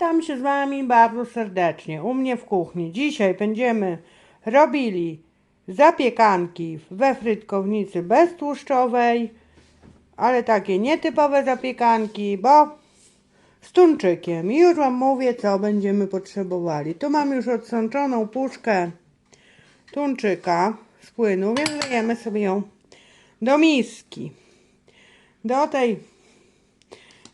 Witam się z Wami bardzo serdecznie u mnie w kuchni. Dzisiaj będziemy robili zapiekanki we frytkownicy beztłuszczowej, ale takie nietypowe zapiekanki, bo z tuńczykiem. I już Wam mówię, co będziemy potrzebowali. Tu mam już odsączoną puszkę tuńczyka z płynu, więc lejemy sobie ją do miski. Do tej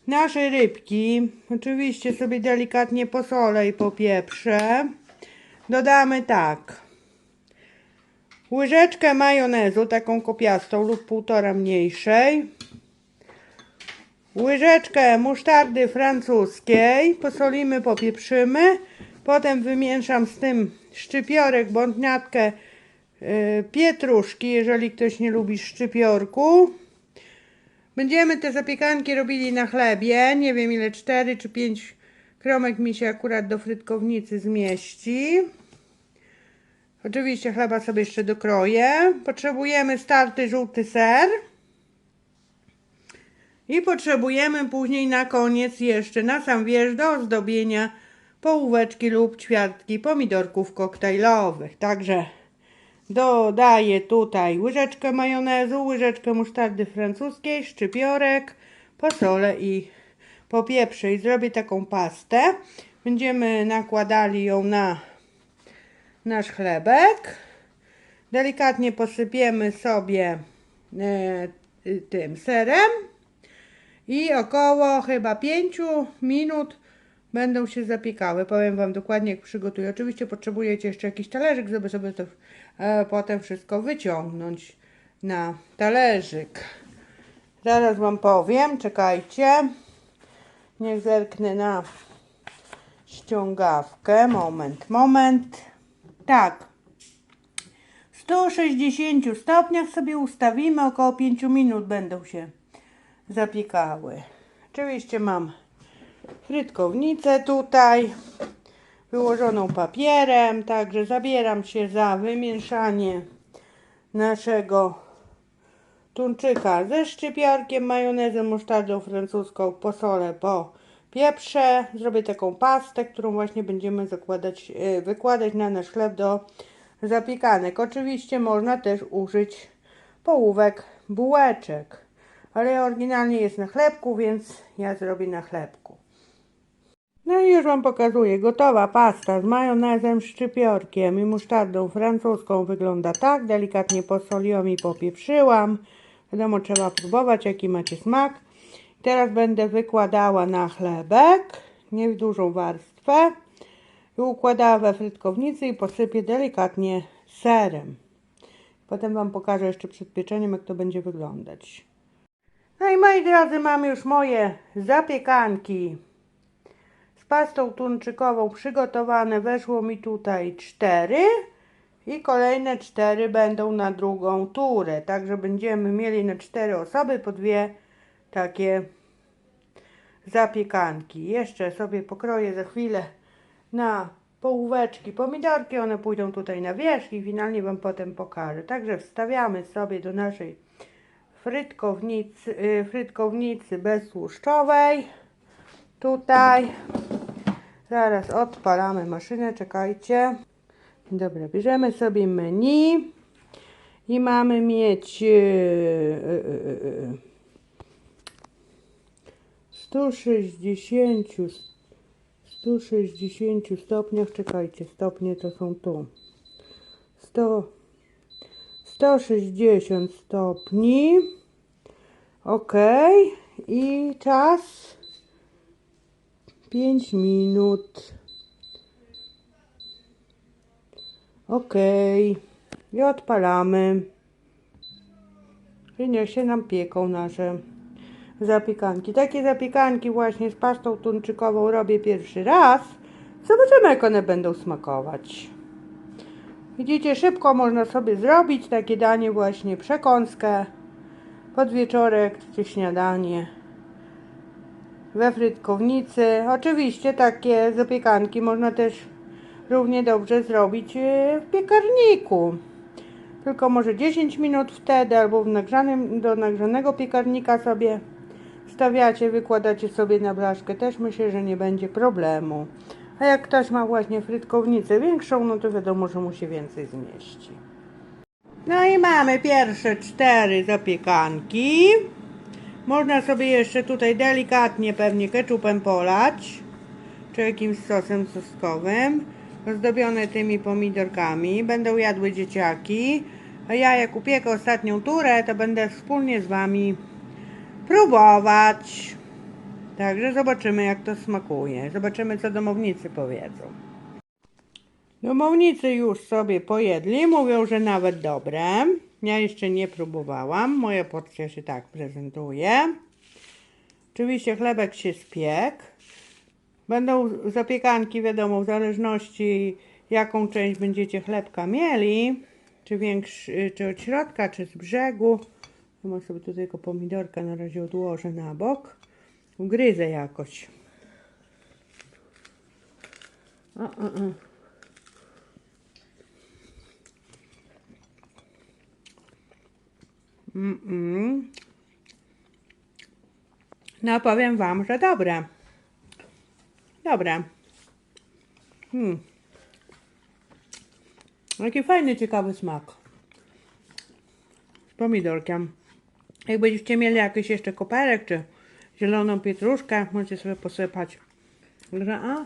nasze rybki, oczywiście sobie delikatnie posolę i popieprzę. Dodamy tak. Łyżeczkę majonezu, taką kopiastą lub półtora mniejszej. Łyżeczkę musztardy francuskiej. Posolimy, popieprzymy. Potem wymieszam z tym szczypiorek bądź natkę yy, pietruszki, jeżeli ktoś nie lubi szczypiorku. Będziemy te zapiekanki robili na chlebie. Nie wiem ile, 4 czy 5 kromek mi się akurat do frytkownicy zmieści. Oczywiście chleba sobie jeszcze dokroję. Potrzebujemy starty żółty ser. I potrzebujemy później na koniec jeszcze na sam wierzch do ozdobienia połóweczki lub ćwiartki pomidorków koktajlowych. Także Dodaję tutaj łyżeczkę majonezu, łyżeczkę musztardy francuskiej, szczypiorek, posolę i popieprzę i zrobię taką pastę. Będziemy nakładali ją na nasz chlebek. Delikatnie posypiemy sobie e, tym serem i około chyba 5 minut będą się zapiekały. Powiem Wam dokładnie jak przygotuję. Oczywiście potrzebujecie jeszcze jakiś talerzyk, żeby sobie to e, potem wszystko wyciągnąć na talerzyk. Zaraz Wam powiem, czekajcie. Niech zerknę na ściągawkę. Moment, moment. Tak. W 160 stopniach sobie ustawimy, około 5 minut będą się zapiekały. Oczywiście mam frytkownicę tutaj wyłożoną papierem, także zabieram się za wymieszanie naszego tuńczyka ze szczypiorkiem, majonezem, musztardą francuską, posolę po pieprze. Zrobię taką pastę, którą właśnie będziemy zakładać, e, wykładać na nasz chleb do zapiekanek. Oczywiście można też użyć połówek bułeczek, ale oryginalnie jest na chlebku, więc ja zrobię na chlebku. No i już Wam pokazuję. Gotowa pasta z majonezem, szczypiorkiem i musztardą francuską wygląda tak. Delikatnie posoliłam i popieprzyłam. Wiadomo, trzeba próbować, jaki macie smak. Teraz będę wykładała na chlebek, nie w dużą warstwę. I układała we frytkownicy i posypię delikatnie serem. Potem Wam pokażę jeszcze przed pieczeniem, jak to będzie wyglądać. No i moi drodzy, mam już moje zapiekanki pastą tuńczykową przygotowane. Weszło mi tutaj cztery i kolejne cztery będą na drugą turę. Także będziemy mieli na cztery osoby po dwie takie zapiekanki. Jeszcze sobie pokroję za chwilę na połóweczki pomidorki. One pójdą tutaj na wierzch i finalnie Wam potem pokażę. Także wstawiamy sobie do naszej frytkownicy, y, frytkownicy beztłuszczowej. Tutaj. Zaraz odpalamy maszynę, czekajcie. Dobra, bierzemy sobie menu i mamy mieć yy, yy, yy, 160 160 stopniach, czekajcie, stopnie to są tu. 100 160 stopni. Ok. I czas 5 minut. Ok. I odpalamy. I niech się nam pieką nasze zapiekanki. Takie zapiekanki właśnie z pastą tuńczykową robię pierwszy raz. Zobaczymy jak one będą smakować. Widzicie, szybko można sobie zrobić takie danie właśnie przekąskę pod wieczorek czy śniadanie we frytkownicy. Oczywiście takie zapiekanki można też równie dobrze zrobić e, w piekarniku. Tylko może 10 minut wtedy albo w nagrzanym, do nagrzanego piekarnika sobie wstawiacie, wykładacie sobie na blaszkę, też myślę, że nie będzie problemu. A jak ktoś ma właśnie frytkownicę większą, no to wiadomo, że mu się więcej zmieści. No i mamy pierwsze cztery zapiekanki. Można sobie jeszcze tutaj delikatnie pewnie keczupem polać, czy jakimś sosem soskowym, ozdobione tymi pomidorkami. Będą jadły dzieciaki, a ja jak upiekę ostatnią turę, to będę wspólnie z Wami próbować. Także zobaczymy jak to smakuje. Zobaczymy co domownicy powiedzą. Domownicy już sobie pojedli, mówią, że nawet dobre. Ja jeszcze nie próbowałam. Moja porcja się tak prezentuje. Oczywiście chlebek się spiekł. Będą zapiekanki, wiadomo, w zależności jaką część będziecie chlebka mieli. Czy większy, czy od środka, czy z brzegu. Ja sobie tutaj tylko pomidorka na razie odłożę na bok. Ugryzę jakoś. O, o, o. Mm-mm. No powiem wam, że dobre. Dobre. Hmm. Jaki fajny, ciekawy smak. Z pomidorkiem. Jak będziecie mieli jakiś jeszcze koperek, czy zieloną pietruszkę, możecie sobie posypać. Także, a?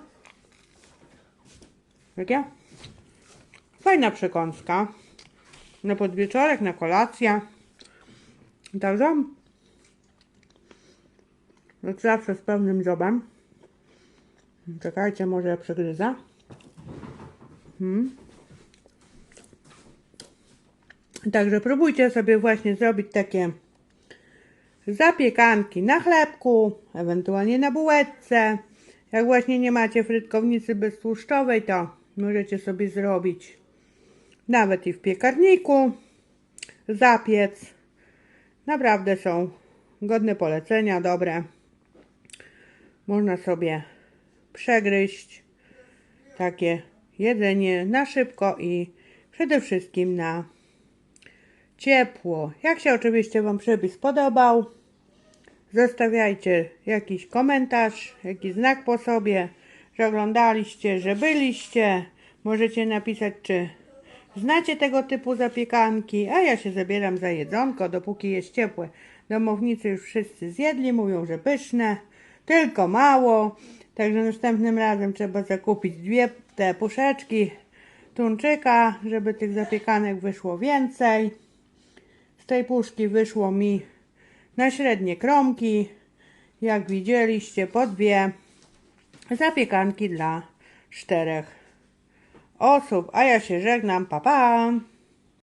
Jakie? Fajna przekąska. Na podwieczorek, na kolację. Także jak zawsze z pełnym zobem. Czekajcie, może ja przegryzę. Hmm. Także próbujcie sobie właśnie zrobić takie zapiekanki na chlebku, ewentualnie na bułeczce. Jak właśnie nie macie frytkownicy beztłuszczowej, to możecie sobie zrobić nawet i w piekarniku, zapiec. Naprawdę są godne polecenia, dobre. Można sobie przegryźć takie jedzenie na szybko i przede wszystkim na ciepło. Jak się oczywiście Wam przepis podobał, zostawiajcie jakiś komentarz, jakiś znak po sobie, że oglądaliście, że byliście. Możecie napisać, czy znacie tego typu zapiekanki, a ja się zabieram za jedzonko, dopóki jest ciepłe. Domownicy już wszyscy zjedli, mówią, że pyszne, tylko mało. Także następnym razem trzeba zakupić dwie te puszeczki tuńczyka, żeby tych zapiekanek wyszło więcej. Z tej puszki wyszło mi na średnie kromki, jak widzieliście, po dwie zapiekanki dla czterech osób. A ja się żegnam, pa pa!